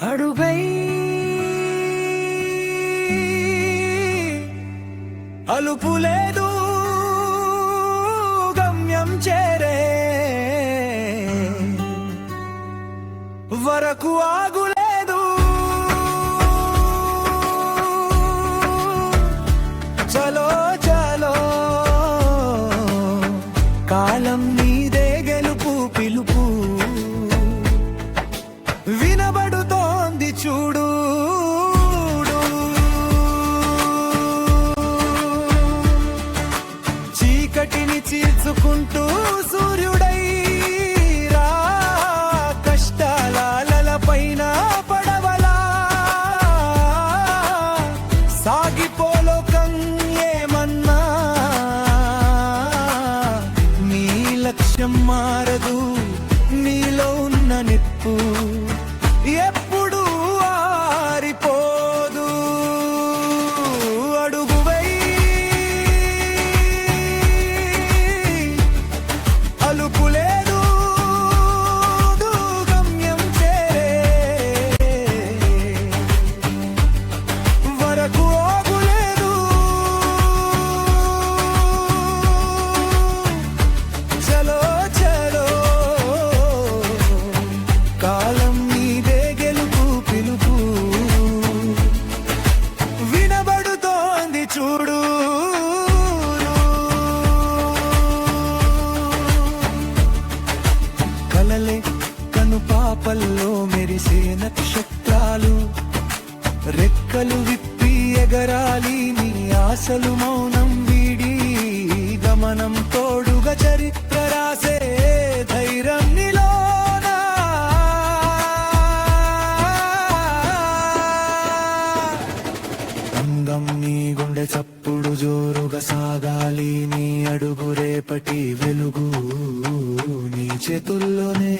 అడుగై. అలుపు లేదు. గమ్యం చే చీల్చుకుంటూ సూర్యుడై రా. కష్టాల పైన పడవలా. సాగిపోలోకం ఏమన్నా? నీ లక్ష్యం మార మెరిసే నక్షత్రాలు రెక్కలు విప్పి ఎగరాలి నీ ఆశలు మౌనం వీడి గమనం తోడుగా చరిత్ర రాసే ధైర్యం నీలోనా అందం నీ గుండె చప్పుడు జోరుగా సాగాలి నీ అడుగు రేపటి వెలుగు నీ చేతుల్లోనే.